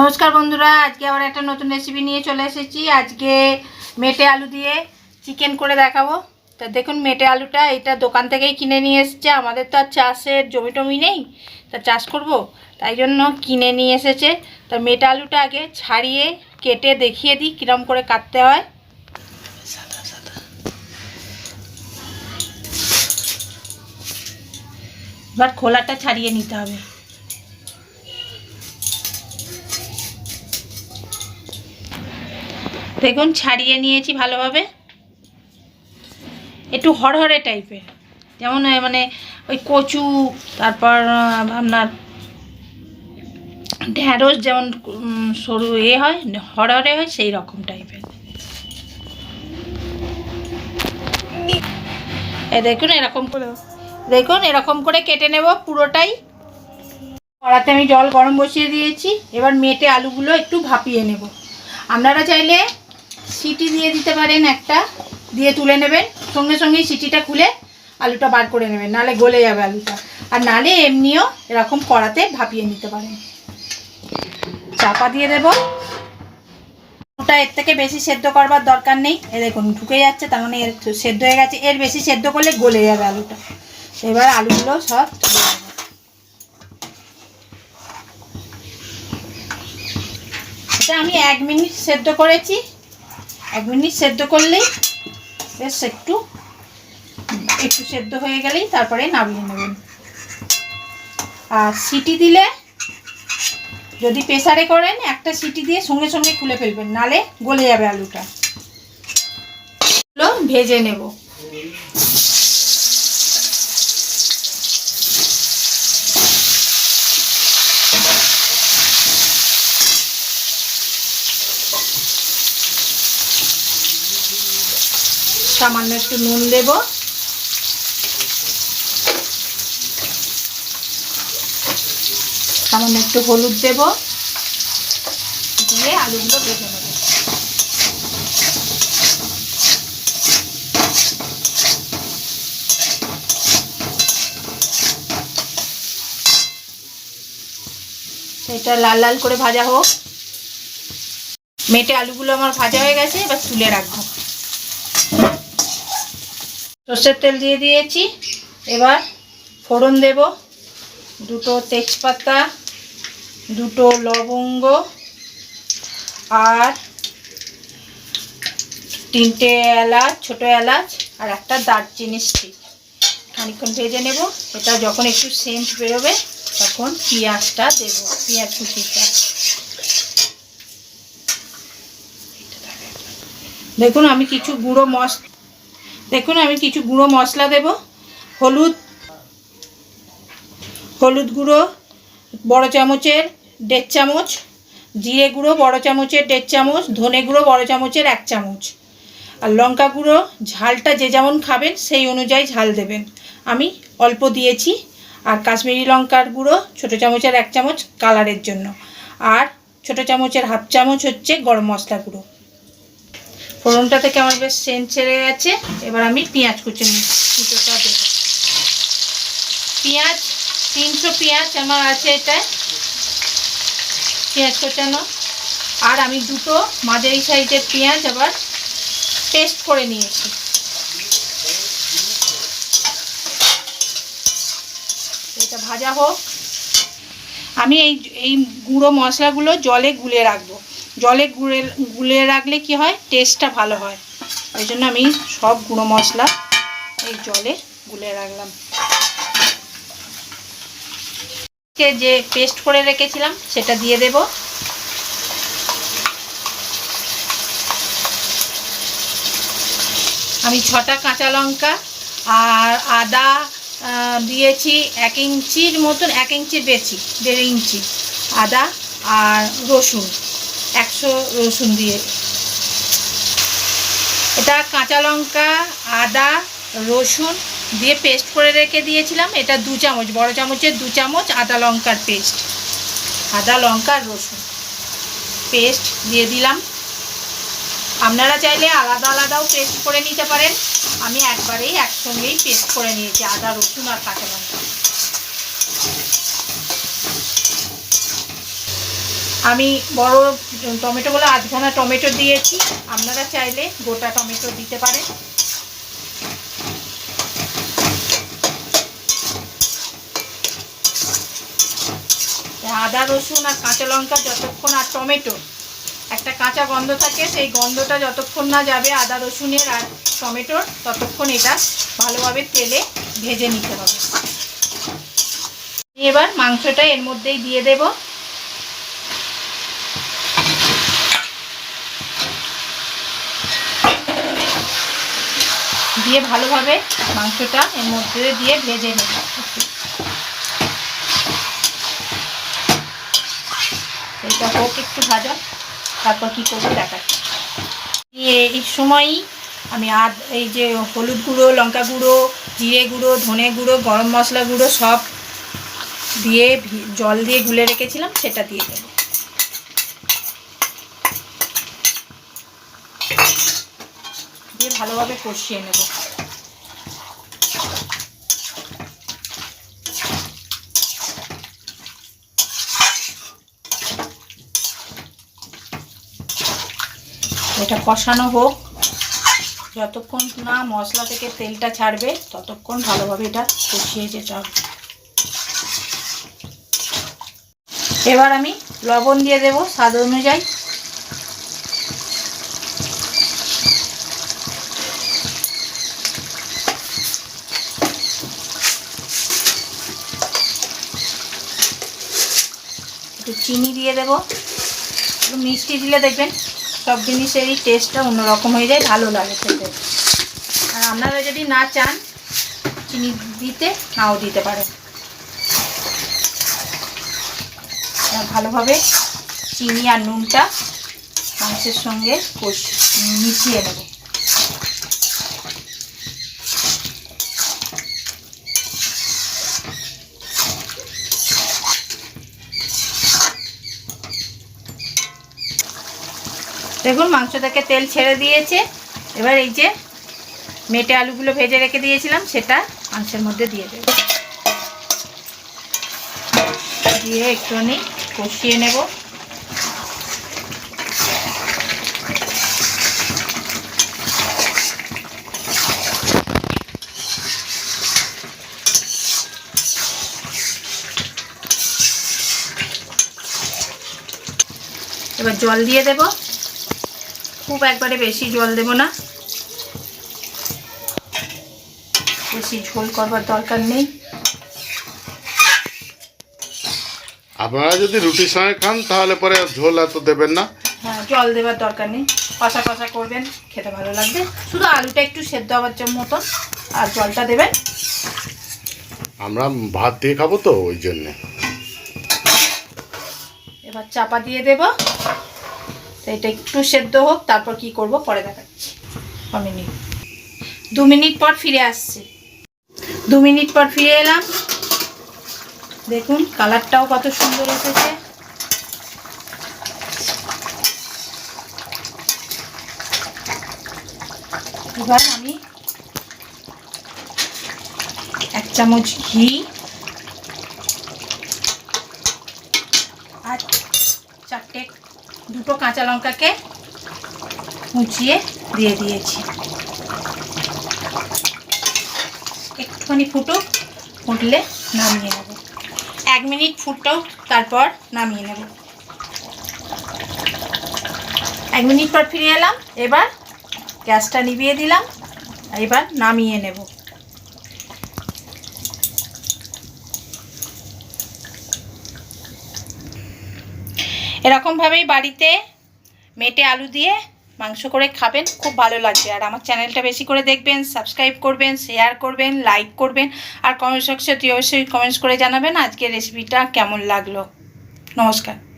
নমস্কার বন্ধুরা, আজকে আবার একটা নতুন রেসিপি নিয়ে চলে এসেছি। আজকে মেটে আলু দিয়ে চিকেন করে দেখাবো। তা দেখুন, মেটে আলুটা এটা দোকান থেকেই কিনে নিয়ে এসেছে। আমাদের তো আর চাষের জমি টমি নেই, তা চাষ করব। তাই জন্য কিনে নিয়ে এসেছে। তা মেটে আলুটা আগে ছাড়িয়ে, কেটে দেখিয়ে দিই, কীরম করে কাটতে হয়। এবার খোলাটা ছাড়িয়ে নিতে হবে। দেখুন ছাড়িয়ে নিয়েছি ভালোভাবে। একটু হরহরে টাইপের যেমন মানে ওই কচু, তারপর আপনার ঢ্যাঁড়স যেমন সরু এ হয় হরহরে হয়, সেই রকম টাইপের দেখুন, এরকম করে, দেখুন, এরকম করে কেটে নেব পুরোটাই। কড়াতে আমি জল গরম বসিয়ে দিয়েছি, এবার মেটে আলুগুলো একটু ভাপিয়ে নেব। আপনারা চাইলে সিটি দিয়ে দিতে পারেন একটা, দিয়ে তুলে নেবেন। সঙ্গে সঙ্গেই সিটিটা খুলে আলুটা বার করে নেবেন, নালে গলে যাবে আলুটা। আর নালে এমনিও এরকম কড়াতে ভাপিয়ে নিতে পারেন। চাপা দিয়ে দেব। ওটা এর থেকে বেশি সেদ্ধ করবার দরকার নেই। এ দেখুন, ঢুকে যাচ্ছে, তার মানে এর সেদ্ধ হয়ে গেছে। এর বেশি সেদ্ধ করলে গলে যাবে আলুটা। এবার আলুগুলো সব। এটা আমি এক মিনিট সেদ্ধ করেছি। এক মিনিট সেদ্ধ করলেই বেশ একটু একটু সেদ্ধ হয়ে গেলেই তারপরে নামিয়ে নেবেন। আর সিটি দিলে যদি প্রেসারে করেন, একটা সিটি দিয়ে সঙ্গে সঙ্গে খুলে ফেলবেন, নালে গলে যাবে আলুটা। ভেজে নেব। সামান্য একটু নুন দেব। সামান্য একটু হলুদ দেব। দিয়ে আলুগুলো ভেজে নেব। এটা লাল লাল করে ভাজা হোক। মেটে আলুগুলো আমার ভাজা হয়ে গেছে, এবার তুলে রাখব। সর্ষের তেল দিয়ে দিয়েছি। এবার ফোড়ন দেব। দুটো তেজপাতা, দুটো লবঙ্গ, আর তিনটে এলাচ, ছোটো এলাচ, আর একটা দারচিনি স্টিক খানিক্ষণ ভেজে নেব। এটা যখন একটু সেন্ট বেরোবে, তখন পেঁয়াজটা দেব, পেঁয়াজ কুচিটা। দেখুন, আমি কিছু গুঁড়ো মশ দেখুন, আমি কিছু গুঁড়ো মশলা দেব। হলুদ হলুদ গুঁড়ো, বড় চামচের দেড় চামচ, জিরে গুঁড়ো, বড় চামচের দেড় চামচ, ধনে গুঁড়ো, বড় চামচের এক চামচ। আর লঙ্কা গুঁড়ো, ঝালটা যে যেমন খাবেন, সেই অনুযায়ী ঝাল দেবেন। আমি অল্প দিয়েছি। আর কাশ্মীরি লঙ্কার গুঁড়ো, ছোটো চামচের এক চামচ কালারের জন্য। আর ছোটো চামচের হাফ চামচ হচ্ছে গরম মশলা গুঁড়ো। ফোড়নটা থেকে আমার বেশ সেন্ট ছেড়ে গেছে, এবার আমি পেঁয়াজ কুচে নিই কুচোটা দেবো। পেঁয়াজ, তিনশো পেঁয়াজ আমার আছে এটায়। পেঁয়াজ কোচানো। আর আমি দুটো মাঝারি সাইজের পেঁয়াজ আবার পেস্ট করে নিয়েছি। এটা ভাজা হোক। আমি এই এই গুঁড়ো মশলাগুলো জলে গুলে রাখব। জলে গুলে গুলে রাখলে কি হয়? টেস্টটা ভালো হয়। ওই জন্য আমি সব গুঁড়ো মশলা এই জলে গুলে রাখলাম। যে পেস্ট করে রেখেছিলাম, সেটা দিয়ে দেব। আমি ছটা কাঁচা লঙ্কা আর আদা দিয়েছি এক ইঞ্চির মতন, এক ইঞ্চির বেশি, দেড় ইঞ্চি আদা আর রসুন। একশো রসুন দিয়ে। এটা কাঁচা লঙ্কা, আদা, রসুন দিয়ে পেস্ট করে রেখে দিয়েছিলাম। এটা দু চামচ, বড় চামচের দু চামচ আদা লঙ্কার পেস্ট। আদা লঙ্কার রসুন। পেস্ট দিয়ে দিলাম। আপনারা চাইলে আলাদা আলাদাও পেস্ট করে নিতে পারেন। আমি একবারেই একসঙ্গেই পেস্ট করে নিয়েছি, আদা, রসুন আর কাঁচা লঙ্কা। আমি বড় টমেটো টমেটোগুলো আধখানা টমেটো দিয়েছি। আপনারা চাইলে গোটা টমেটো দিতে পারেন। আদা, রসুন আর কাঁচা লঙ্কা যতক্ষণ আর টমেটো, একটা কাঁচা গন্ধ থাকে, সেই গন্ধটা যতক্ষণ না যাবে আদা, রসুনের আর টমেটোর, ততক্ষণ এটা ভালোভাবে তেলে ভেজে নিতে হবে। এবার মাংসটা এর মধ্যেই দিয়ে দেব। দিয়ে ভালোভাবে মাংসটা এর মধ্যে দিয়ে ভেজে নেব। এটা হোক একটু ভাজা। তারপর কি করব দেখাচ্ছি। দিয়ে এই সময়ই আমি আদ, এই যে হলুদ গুঁড়ো, লঙ্কা গুঁড়ো, জিরে গুঁড়ো, ধনে গুঁড়ো, গরম মশলা গুঁড়ো সব দিয়ে জল দিয়ে গুলে রেখেছিলাম, সেটা দিয়ে দেবো। ভালোভাবে কষিয়ে নেব। এটা কষানো হোক। যতক্ষণ না মশলা থেকে তেলটা ছাড়বে, ততক্ষণ ভালোভাবে এটা কষিয়ে যেতে হবে। এবার আমি লবণ দিয়ে দেবো স্বাদ অনুযায়ী। চিনি দিয়ে দেবো। একটু মিষ্টি দিলে দেখবেন সব জিনিসেরই টেস্টটা অন্যরকম হয়ে যায়, ভালো লাগে খেতে। আর আপনারা যদি না চান চিনি দিতে, নাও দিতে পারেন। ভালোভাবে চিনি আর নুনটা মাংসের সঙ্গে মিশিয়ে নেব। দেখুন মাংস থেকে তেল ছেড়ে দিয়েছে। এবার এই যে মেটে আলুগুলো ভেজে রেখে দিয়েছিলাম, সেটা মাংসের মধ্যে দিয়ে দেবো। দিয়ে একটুখানি কষিয়ে নেব। এবার জল দিয়ে দেব। খুব একবারে বেশি জল দেব না। বেশি ঝোল করবার দরকার নেই। আপনারা যদি রুটির সঙ্গে খান তাহলে পরে ঝোল এত দেবেন না। হ্যাঁ জল দেওয়ার দরকার নেই। কষা কষা করবেন খেতে ভালো লাগবে। শুধু আলুটা একটু সেদ্ধ হওয়ার জন্য মতন আর জলটা দেবেন। আমরা ভাত দিয়ে খাব তো ওই জন্যে। এবার চাপা দিয়ে দেব। তো এটা একটু সেদ্ধ হোক, তারপর কি করব পরে দেখাচ্ছি। ছ মিনিট? দু মিনিট পর ফিরে আসছি। দু মিনিট পর ফিরে এলাম। দেখুন, কালারটাও কত সুন্দর এসেছে। এবার আমি এক চামচ ঘি আর চারটে দুটো কাঁচা লঙ্কাকে মুচিয়ে দিয়ে দিয়েছি। একটুখানি ফুটুক, ফুটলে নামিয়ে নেব। এক মিনিট ফুটটাও তারপর নামিয়ে নেব। এক মিনিট পর ফিরে এলাম, এবার গ্যাসটা নিভিয়ে দিলাম, এবার নামিয়ে নেব। এরকমভাবেই বাড়িতে মেটে আলু দিয়ে মাংস করে খাবেন, খুব ভালো লাগবে। আর আমার চ্যানেলটা বেশি করে দেখবেন, সাবস্ক্রাইব করবেন, শেয়ার করবেন, লাইক করবেন, আর কমেন্ট সেকশনে অবশ্যই কমেন্টস করে জানাবেন আজকের রেসিপিটা কেমন লাগল। নমস্কার।